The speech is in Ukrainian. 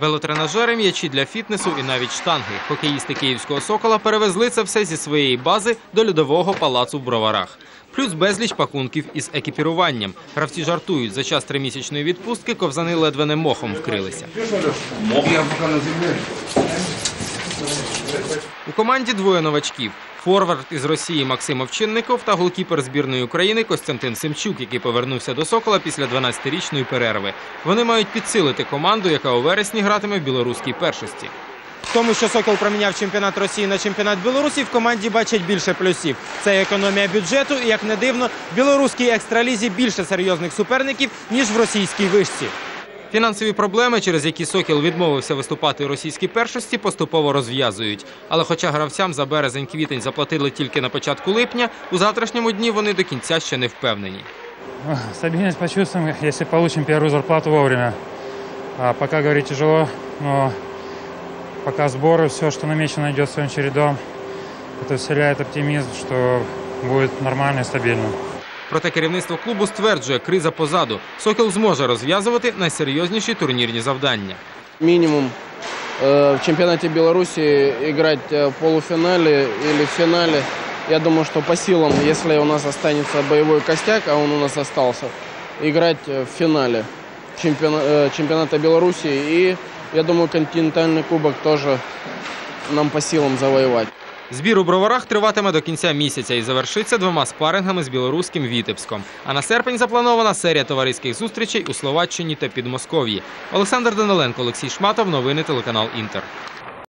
Велотренажери, м'ячі для фітнесу і навіть штанги. Хокеїсти київського сокола перевезли це все зі своєї бази до льодового палацу в Броварах. Плюс безліч пакунків із екіпіруванням. Гравці жартують, за час тримісячної відпустки ковзани ледве не мохом вкрилися. У команді двоє новачків. Форвард із Росії Максим Овчинников та голкіпер збірної України Костянтин Семчук, який повернувся до Сокола після 12-річної перерви. Вони мають підсилити команду, яка у вересні гратиме в білоруській першості. В тому, що Сокол проміняв чемпіонат Росії на чемпіонат Білорусі, в команді бачать більше плюсів. Це економія бюджету, і як не дивно, в білоруській екстралізі більше серйозних суперників, ніж в російській вишці. Фінансові проблеми, через які Сокіл відмовився виступати у російській першості, поступово розв'язують. Але хоча гравцям за березень-квітень заплатили тільки на початку липня, у завтрашньому дні вони до кінця ще не впевнені. Стабильность почувствуем, если получим первую зарплату вовремя. А пока говорить тяжело, но пока сборы, все, что намечено, идет своим чередом, это вселяет оптимизм, что будет нормально и стабильно. Проте керівництво клубу стверджує, криза позаду. Сокіл зможе розв'язувати найсерйозніші турнірні завдання. минимум э, в чемпионате Беларуси играть э, в полуфинале или в финале. Я думаю, что по силам, если у нас останется боевой костяк, а он у нас остался, играть э, в финале чемпиона- э, чемпионата Беларуси. И я думаю, континентальный кубок тоже нам по силам завоевать. Збір у броварах триватиме до кінця місяця і завершиться двома спарингами з білоруським Вітебськом. А на серпень запланована серія товариських зустрічей у Словаччині та Підмосков'ї. Олександр Даниленко, Олексій Шматов. Новини телеканал Інтер.